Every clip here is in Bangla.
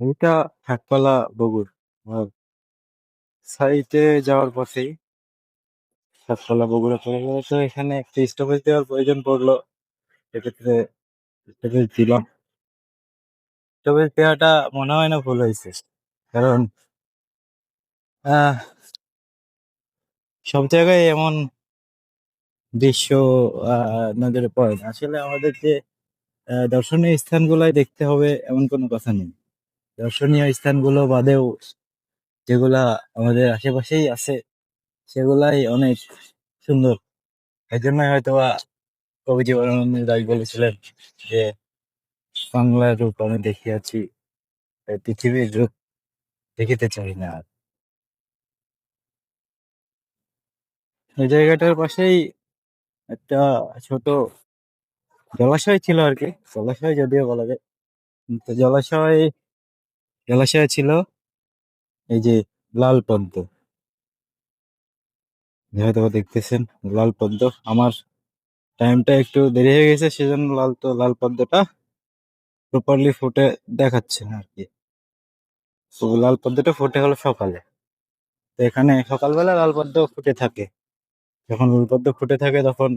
এটা ঠাকপালা বগুড়। সাইটে যাওয়ার পথেই ঠাকপালা বগুড়া পড়ে গেলে। তো এখানে একটা স্টপেজ দেওয়ার প্রয়োজন পড়ল। সেক্ষেত্রে স্টপেজ দিলাম। স্টপেজ দেওয়াটা মনে হয় না ভুল হয়েছে। কারণ সব জায়গায় এমন দৃশ্য নজরে পড়ে আসলে আমাদের যে দর্শনীয় স্থানগুলাই দেখতে হবে এমন কোনো কথা নেই। দর্শনীয় স্থানগুলো বাদেও যেগুলা আমাদের আশেপাশেই আছে, সেগুলাই অনেক সুন্দর। এই জন্যই হয়তো কবি জীবনানন্দ বলেছিলেন যে, বাংলার রূপ আমি দেখিয়াছি পৃথিবীর রূপ দেখিতে চাই না আর। এই জায়গাটার পাশেই একটা ছোট জলাশয় ছিল আর কি, জলাশয় যদিও বলা যায় জলাশয় জলাশয় ছিল, এই যে লাল পদ্ম। হয়তো দেখতেছেন, লাল পদ্ম। আমার টাইমটা একটু দেরি হয়ে গেছে, সেজন্য লাল তো, লাল পদ্মটা প্রপারলি ফুটে দেখাচ্ছে না আর কি। তো লাল পদ্মটা ফুটে হলো সকালে। তো এখানে সকালবেলা লাল পদ্ম ফুটে থাকে। যখন লাল পদ্ম ফুটে থাকে, তখন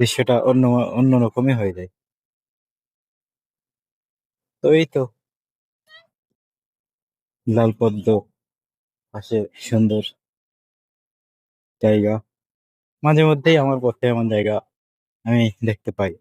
দৃশ্যটা অন্য, অন্যরকমই হয়ে যায়। তো এই তো। লাল পদ্ম পাশে সুন্দর জায়গা। মাঝে মধ্যেই আমার পথে এমন জায়গা আমি দেখতে পাই।